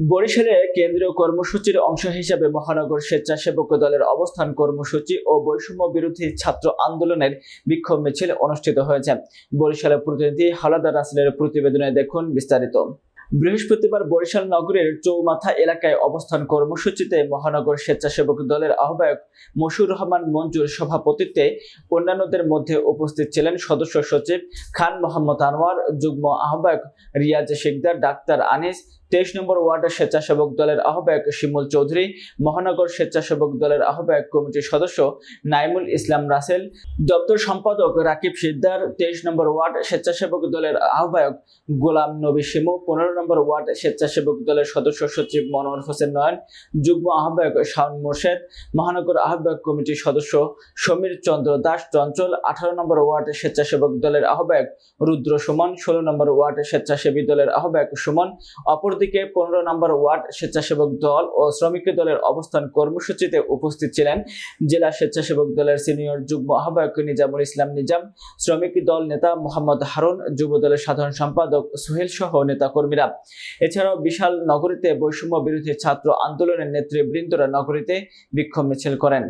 বরিশালে কেন্দ্রীয় কর্মসূচির অংশ হিসেবে মহানগর স্বেচ্ছাসেবক দলের অবস্থান কর্মসূচি ও বৈষম্য বিরোধী ছাত্র আন্দোলনের বিক্ষোভ মিছিল অনুষ্ঠিত হয়েছে। বরিশালের প্রতিনিধি হালাদা রাসেলের প্রতিবেদনে দেখুন বিস্তারিত। বৃহস্পতিবার বরিশাল নগরের চৌমাথা এলাকায় অবস্থান কর্মসূচিতে মহানগর স্বেচ্ছাসেবক দলের আহ্বায়ক মশুর রহমান মঞ্জুর সভাপতিত্বে অন্যান্যদের মধ্যে উপস্থিত ছিলেন সদস্য সচিব খান মোহাম্মদ আনোয়ার, যুগ্ম আহ্বায়ক রিয়াজ শিকদার ডাক্তার আনিস তেইশ নম্বর ওয়ার্ডের স্বেচ্ছাসেবক দলের আহ্বায়ক শিমুল চৌধুরী, মহানগর স্বেচ্ছাসেবক দলের আহ্বায়ক কমিটির সদস্য নাইমুল ইসলাম রাসেল, দপ্তর সম্পাদক রাকিব সিদ্দার তেইশ নম্বর ওয়ার্ড স্বেচ্ছাসেবক দলের আহ্বায়ক গোলাম নবী শিমু, পনেরো নম্বর ওয়ার্ড স্বেচ্ছাসেবক দলের সদস্য সচিব মনোয়ার হোসেন নয়ন, যুগ্ম আহ্বায়ক শাওন মোর্শেদ, মহানগর আহ্বায়ক কমিটির সদস্য সমীর চন্দ্র দাস চঞ্চল, আঠারো নম্বর ওয়ার্ড স্বেচ্ছাসেবক দলের আহ্বায়ক রুদ্র সুমন, ষোলো নম্বর ওয়ার্ড স্বেচ্ছাসেবী দলের আহ্বায়ক সুমন অপরদিকে পনেরো নম্বর ওয়ার্ড স্বেচ্ছাসেবক দল ও শ্রমিক দলের অবস্থান কর্মসূচিতে উপস্থিত ছিলেন জেলা স্বেচ্ছাসেবক দলের সিনিয়র যুগ্ম আহ্বায়ক নিজামুল ইসলাম নিজাম, শ্রমিক দল নেতা মোহাম্মদ হারুন, যুব দলের সাধারণ সম্পাদক সোহেল সহ নেতাকর্মীরা। এছাড়াও বিশাল নগরীতে বৈষম্য বিরোধী ছাত্র আন্দোলনের নেতৃবৃন্দরা নগরীতে বিক্ষোভ মিছিল করেন।